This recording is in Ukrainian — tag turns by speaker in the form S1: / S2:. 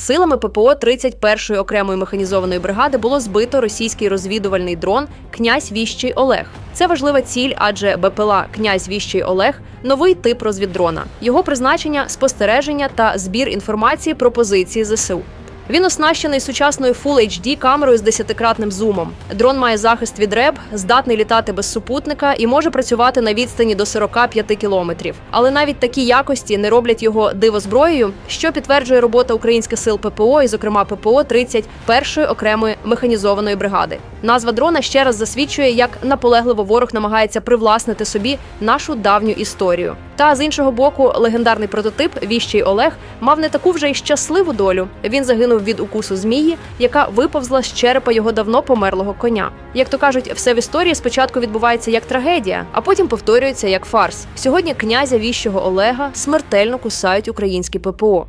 S1: Силами ППО 31-ї окремої механізованої бригади було збито російський розвідувальний дрон князь Віщий Олег. Це важлива ціль, адже БПЛА князь Віщий Олег новий тип розвіддрона. Його призначення спостереження та збір інформації про позиції ЗСУ. Він оснащений сучасною Full HD камерою з 10-кратним зумом. Дрон має захист від РЕБ, здатний літати без супутника і може працювати на відстані до 45 кілометрів. Але навіть такі якості не роблять його дивозброєю, що підтверджує робота українських сил ППО, і, зокрема, ППО 31-ї окремої механізованої бригади. Назва дрона ще раз засвідчує, як наполегливо ворог намагається привласнити собі нашу давню історію. Та з іншого боку, легендарний прототип Віщий Олег мав не таку вже й щасливу долю. Він загинув від укусу змії, яка виповзла з черепа його давно померлого коня. Як то кажуть, все в історії спочатку відбувається як трагедія, а потім повторюється як фарс. Сьогодні князя віщого Олега смертельно кусають українські ППО.